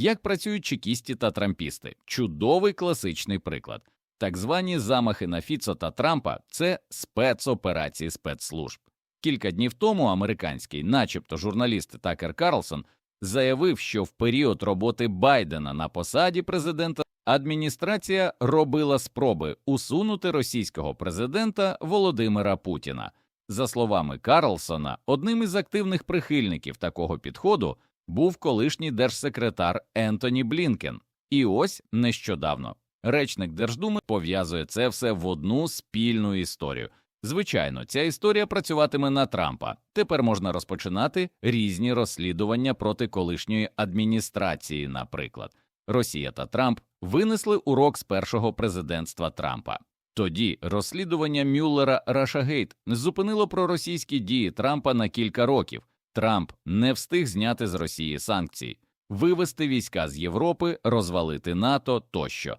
Як працюють чекісті та трампісти? Чудовий класичний приклад. Так звані замахи на Фіцо та Трампа це спецоперації спецслужб. Кілька днів тому американський, начебто журналіст Такер Карлсон, заявив, що в період роботи Байдена на посаді президента адміністрація робила спроби усунути російського президента Володимира Путіна. За словами Карлсона, одним із активних прихильників такого підходу був колишній держсекретар Ентоні Блінкен. І ось нещодавно речник Держдуми пов'язує це все в одну спільну історію. Звичайно, ця історія працюватиме на Трампа. Тепер можна розпочинати різні розслідування проти колишньої адміністрації, наприклад. Росія та Трамп винесли урок з першого президентства Трампа. Тоді розслідування Мюллера Рашагейт зупинило проросійські дії Трампа на кілька років. Трамп не встиг зняти з Росії санкції, вивести війська з Європи, розвалити НАТО тощо.